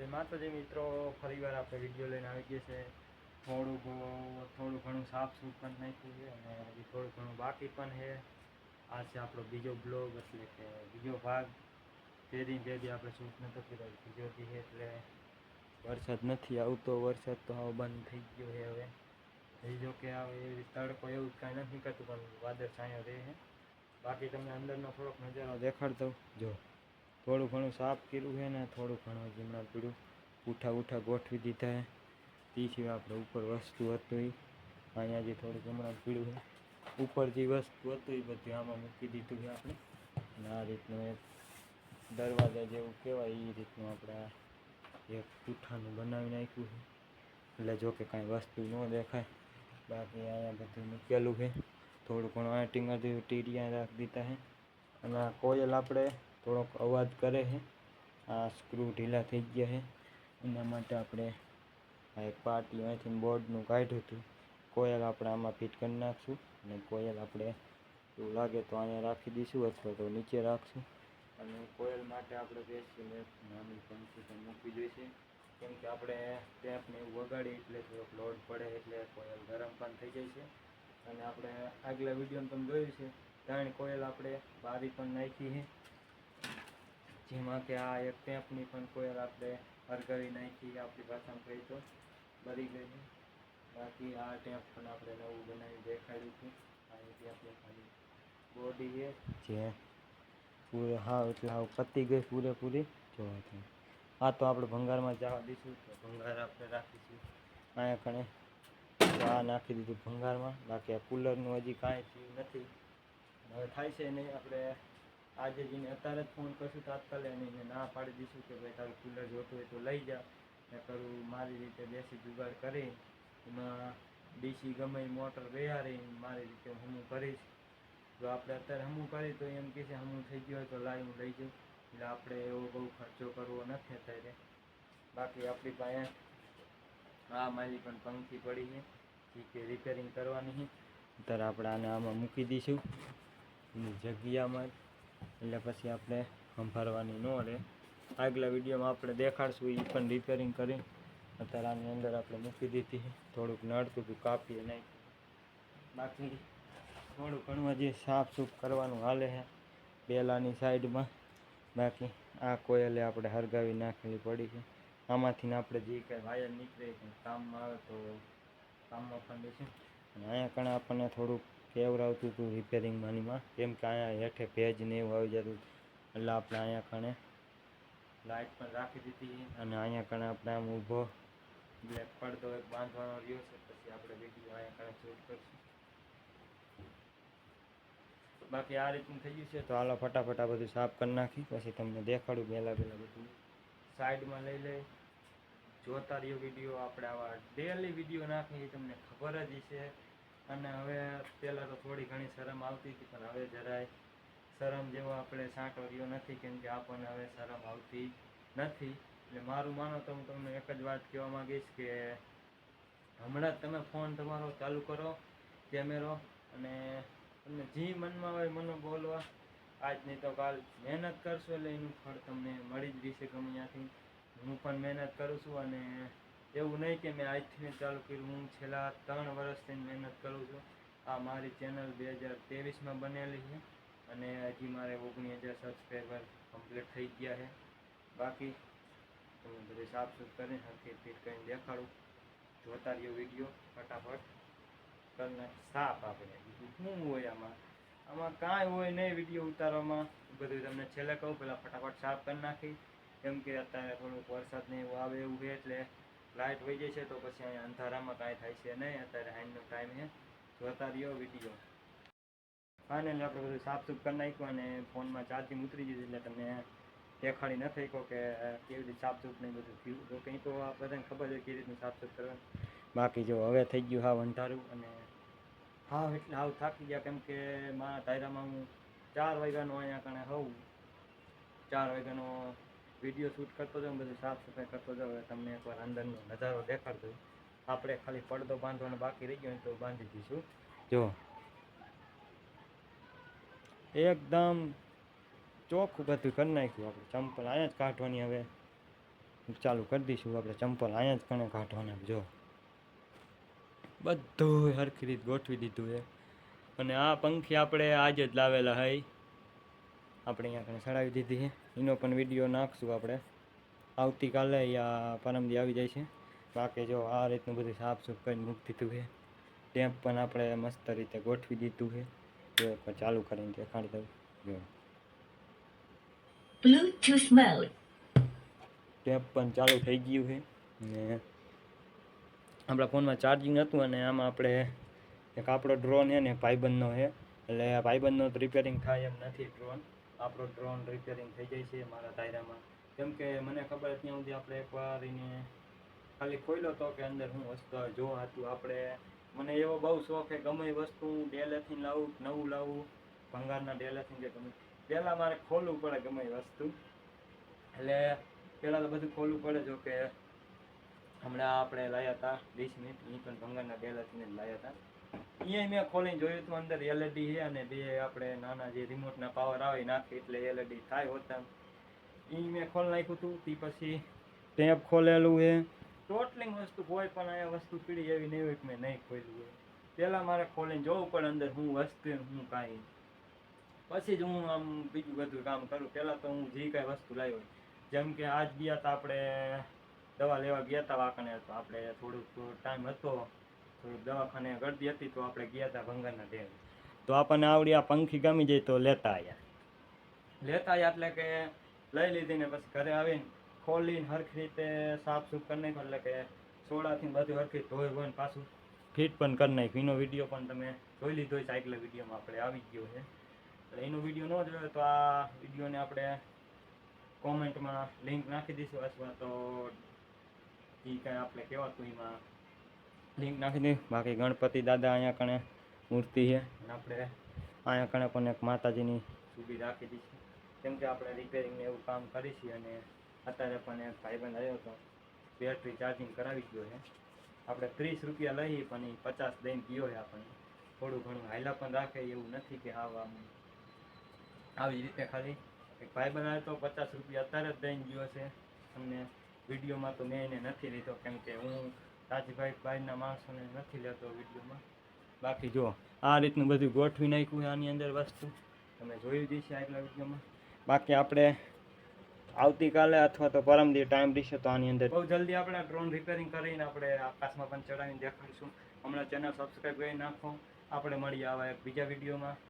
જય માતાજી મિત્રો ફરીવાર આપણે વીડિયો લઈને આવી ગયા છે, થોડું ઘણું થોડું ઘણું સાફ સૂફ પણ નાખ્યું છે અને હજી થોડું ઘણું બાકી પણ છે. આ છે આપણો બીજો બ્લોગ એટલે કે બીજો ભાગ. તેરી જેથી આપણે શૂટ નતો કર્યો, બીજો દી છે એટલે વરસાદ નથી આવતો, વરસાદ તો હાવ બંધ થઈ ગયો છે હવે. બીજો કે આવે એવી તડકો એવું કાંઈ નથી કરતું પણ વાદળ છાંયો રહે છે. બાકી તમને અંદરનો થોડોક નજારો દેખાડતો. જો. થોડું ઘણું સાફ કર્યું છે ને થોડું ઘણું હજી હમણાં પીડું ઉઠા ઉઠા ગોઠવી દીધા છે. તે સિવાય આપણે ઉપર વસ્તુ હતું એ અહીંયા જે થોડુંક હમણાં પીડું છે. ઉપર જે વસ્તુ હતું એ બધું આમાં મૂકી દીધું છે આપણે. અને આ રીતનું એક દરવાજા જેવું કહેવાય એ રીતનું આપણે આ એક પૂઠાનું બનાવી નાખ્યું છે. એટલે જો કે કાંઈ વસ્તુ ન દેખાય. બાકી અહીંયા બધું મૂકેલું છે. થોડું ઘણું અહીંયા ટીંગર ટીરિયા રાખી દીધા છે. અને આ કોયલ આપણે થોડોક અવાજ કરે છે. આ સ્ક્રૂ ઢીલા થઈ ગયા છે. એના માટે આપણે આ એક પાર્ટી અહીંથી બોર્ડનું કાઢ્યું હતું. કોયલ આપણે આમાં ફિટ કરી નાખશું અને કોયલ આપણે એવું લાગે તો અહીંયા રાખી દઈશું અથવા તો નીચે રાખશું. અને કોયલ માટે આપણે બેસીને એક નાની પણ મૂકવી જોઈશે કેમ કે આપણે ટેપને એવું વગાડીએ એટલે થોડોક લોડ પડે એટલે કોયલ ગરમ પણ થઈ જાય છે. અને આપણે આગલા વિડીયોમાં તમે જોયું છે. ત્રણ કોયલ આપણે બારી પણ નાખી છે. જેમાં કે આ એક ટેપની પણ કોયલ આપણે હરગાવી નાખી, આપણી ભાષામાં કહી તો બરી ગઈ બાકી આ ટેપ પણ આપણે નવું બનાવી દેખાડ્યું છે. અહીંથી આપણે ખાલી બોડી છે જે પૂરે હા એટલે હા પતી ગઈ પૂરેપૂરી જોવા તમે આ તો આપણે ભંગારમાં જવા દઈશું, તો ભંગાર આપણે રાખીશું. અહીંયા કણે આ નાખી દીધું ભંગારમાં. બાકી આ કુલરનું હજી કાંઈ થયું નથી. હવે થાય છે નહીં, આપણે આજે જઈને અત્યારે જ ફોન કરશું, તાત્કાલિક અને એને ના પાડી દઈશું કે ભાઈ તારું કુલર જોતું હોય તો લઈ જા. ને કરું મારી રીતે બેસી જુગાડ કરી, એમાં ડીસી ગમે મોટર રહ્યા રહી મારી રીતે હું કરીશ. જો આપણે અત્યારે હમું કરી, તો એમ કહે છે હમું થઈ ગયું હોય તો લાવી હું લઈ જઉં. એટલે આપણે એવો બહુ ખર્ચો કરવો નથી અત્યારે બાકી આપણી પાસે આ મારી પણ પંખી પડી છે જે કે રિપેરિંગ કરવાની છે. અત્યારે આપણે આને આમાં મૂકી દઈશું. જગ્યામાં. એટલે પછી આપણે સંભાળવાની ન રહે. આગલા વિડીયોમાં આપણે દેખાડશું એ પણ રિપેરિંગ કરી. અત્યારે આની અંદર આપણે મૂકી દીધી થોડુંક નડતું હતું, કાપીએ નહીં. બાકી થોડું ઘણું હજી સાફ સૂફ કરવાનું હાલે છે પહેલાંની સાઈડમાં. બાકી આ કોયલે આપણે હરગાવી નાખેલી પડી છે. આમાંથી આપણે જે કાંઈ વાયર નીકળે કામમાં આવે તો કામમાં પણ લેશું અને અહીંયા કણે આપણને થોડુંક કેવરાવતું હતું રિપેરિંગ માનીમાં કેમ કે અહીંયા હેઠે ભેજ ને એવું આવી જતું એટલે આપણે અહીંયા કણે લાઇટ પણ રાખી દીધી અને અહીંયા કણે આપણે આમ ઊભો બ્લેક પડદો એક બાંધવાનો રહ્યો છે. પછી આપણે વીડિયો અહીંયા કણે શૂટ કરીશું. બાકી આ રીતનું થઈ ગયું છે તો હાલો ફટાફટ આ બધું સાફ કરી નાખી. પછી તમને દેખાડું પહેલાં પહેલાં બધું. સાઈડમાં લઈ લઈ. જોતા રહ્યો વીડિયો આપણે આવા ડેલી વીડિયો નાખીએ. તમને ખબર જ છે અને હવે પહેલાં તો થોડી ઘણી શરમ આવતી હતી, પણ હવે જરાય શરમ જેવો આપણે સાંટો રહ્યો નથી, કેમ કે આપણને હવે શરમ આવતી નથી. એટલે મારું માનો તો હું તમને એક જ વાત કહેવા માગીશ કે હમણાં જ તમે ફોન તમારો ચાલુ કરો, કેમેરો, અને તમને જે મનમાં હોય મને બોલવા. આજ નહીં તો કાલ મહેનત કરશો એટલે એનું ફળ તમને મળી જ રહેશે ગમે ત્યાંથી. હું પણ મહેનત કરું છું અને એવું નહીં કે મેં આજથી ચાલુ કર્યું. હું છેલ્લા ત્રણ વર્ષથી મહેનત કરું છું. આ મારી ચેનલ બે હજાર ત્રેવીસમાં બનેલી છે અને હજી મારે ઓગણીસ હજાર સબસ્ક્રાઈબર કમ્પ્લીટ થઈ ગયા છે. બાકી તમે બધે સાફ સુફ કરીને હરખી ફીટ કરીને દેખાડું. જોતા રહ્યો વીડિયો ફટાફટ. કરીને સાફ આપણે બીજું શું હોય આમાં? આમાં કાંઈ હોય નહીં વીડિયો ઉતારવામાં. બધું તમને છેલ્લે કહું, પહેલાં ફટાફટ સાફ કરી નાખી. કેમ કે અત્યારે થોડુંક વરસાદ ને એવું આવે એવું છે એટલે લાઇટ વહી જાય છે તો પછી અહીંયા અંધારામાં કાંઈ થાય છે નહીં. અત્યારે હાઈનો ટાઈમ છે. જોતા રહ્યો વીડિયો. ફાઇનલી આપણે બધું સાફ સુફ કરી નાખ્યું અને ફોનમાં ચાર્જિંગ ઉતરી ગયું એટલે તમને દેખાડી નથી કહો કે કેવી રીતે સાફ સુફ નહીં બધું થયું. તો કંઈ તો આ બધાને ખબર છે કેવી રીતનું સાફ સુફ કરવાનું. બાકી જો હવે થઈ ગયું હાવ અંધારું અને હાવ એટલે હાવ થાકી ગયા. કેમ કે મારા ટાયરામાં હું ચાર વાગ્યાનો અહીંયા કણે હોઉં. ચાર વાગ્યાનો વીડિયો શૂટ કરતો જાઉં, બધું સાફ સફાઈ કરતો જાઉં, હવે તમને એકવાર અંદરનો નજારો દેખાડતો. આપણે ખાલી પડદો બાંધવાનો બાકી રહી ગયો તો બાંધી દઈશું. જો. એકદમ ચોખ્ખું બધું કરી નાખ્યું આપણે. ચંપલ અહીંયા જ કાઢવાની હવે. ચાલુ કરી દઈશું આપણે. ચંપલ અહીંયા જ કણે કાઢવાના. જો. બધું હરખી રીત ગોઠવી દીધું છે. અને આ પંખી આપણે આજે જ લાવેલા હોય આપણે અહીંયા કણે ચડાવી દીધી છે. એનો પણ વીડિયો નાખશું આપણે. આવતીકાલે યા પરમદી આવી જાય છે. બાકી જો આ રીતનું બધું સાફ સૂફ કરીને મૂકી દીધું છે. ટેમ્પ પણ આપણે મસ્ત રીતે ગોઠવી દીધું છે. જો એકવાર ચાલુ કરીને દેખાડી દઉં. જો. Mode. ટેપ પણ ચાલુ થઈ ગયું છે. ને આપણા ફોનમાં ચાર્જિંગ હતું અને આમાં આપણે એક આપણો ડ્રોન છે ને ભાઈબંધનો છે. એટલે ભાઈબંધનો તો રિપેરિંગ થાય એમ નથી ડ્રોન આપણો ડ્રોન રિપેરિંગ થઈ જાય છે મારા દાયરામાં કેમ કે મને ખબર ત્યાં સુધી આપણે એકવાર એને ખાલી ખોલ્યો તો કે અંદર હું વસ્તુ જો હતું આપણે. મને એવો બહુ શોખ છે, ગમે વસ્તુ હું ડેલેથી લાવું, નવું લાવું, ભંગારના ડેલેથી કે ગમે. પહેલાં મારે ખોલવું પડે ગમે વસ્તુ. એટલે પહેલાં તો બધું ખોલવું પડે જો કે હમણાં આપણે લાવ્યા હતા, વીસ મિનિટ એ પણ ભંગારના ડેલેથી જ લાવ્યા હતા. અહીંયા મેં ખોલીને જોયું હતું અંદર એલઈડી છે અને બે આપણે નાના જે રિમોટના પાવર આવે નાખે એટલે એલઈડી થાય હોતા એ મેં ખોલ નાખ્યું હતું તે પછી ટેપ ખોલેલું છે. ટોટલિંગ વસ્તુ કોઈ પણ અહીંયા વસ્તુ પીડી એવી નહીં હોય મેં નહીં ખોલ્યું હોય. પહેલાં મારે ખોલીને જોવું પડે અંદર હું વસ્તુ હું કાંઈ પછી જ હું આમ બીજું બધું કામ કરું. પહેલાં તો હું જે કાંઈ વસ્તુ લાવ્યો જેમ કે આજ ગયા હતા આપણે દવા લેવા ગયા હતા વાંકણે તો આપણે થોડુંક ટાઈમ હતો. થોડુંક દવાખાને ગળદી હતી તો આપણે ગયા હતા ભંગારના ડેમ. તો આપણને આવડી આ પંખી ગમી જાય તો લેતા આવ્યા લેતા આવ્યા એટલે કે લઈ લીધી ને પછી ઘરે આવીને ખોલીને હરખી રીતે સાફ સૂફ કરી નાખ્યો એટલે કે સોડાથી બધું હરખી ધોઈ ધોઈને પાછું ફિટ પણ કરી નાખ્યું. એનો વીડિયો પણ તમે જોઈ લીધો છે આગલા વિડીયોમાં આપણે આવી ગયો છે. એટલે એનો વીડિયો ન જોયો તો આ વિડીયોને આપણે કોમેન્ટમાં લિંક નાખી દઈશું અથવા તો એ કાંઈ આપણે કહેવાતું એમાં લિંક નાખી દઈ બાકી ગણપતિ દાદા અહીંયા કણે મૂર્તિ છે. અને આપણે અહીંયા કણે પણ એક માતાજીની સુબી રાખી દઈશું કેમ કે આપણે રિપેરિંગને એવું કામ કરી છીએ અને અત્યારે પણ એક ભાઈબંધ આવ્યો હતો. બેટરી ચાર્જિંગ કરાવી ગયો છે. આપણે ત્રીસ રૂપિયા લઈએ પણ એ પચાસ દઈને ગયો છે આપણને. થોડું ઘણું હાઈલા પણ રાખે એવું નથી કે હા આમ આવી રીતે ખાલી. એક ભાઈ બનાવે તો પચાસ રૂપિયા અત્યારે જ દઈને ગયો છે. અને વિડીયોમાં તો મેં એને નથી લીધો કેમ કે હું રાજીભાઈ ભાઈના માણસોને નથી લેતો વિડીયોમાં. બાકી જો, આ રીતનું બધું ગોઠવી નાખ્યું આની અંદર વસ્તુ. તમે જોયું જ છે આગલા વિડીયોમાં. બાકી આપણે આવતીકાલે અથવા તો પરમદી ટાઈમ રહેશે તો આની અંદર બહુ જલ્દી આપણે ડ્રોન રિપેરિંગ કરીને આપણે આકાશમાં પણ ચડાવીને દેખાડીશું. હમણાં ચેનલ સબસ્ક્રાઈબ કરી નાખો. આપણે મળીએ આવા એક બીજા વિડીયોમાં.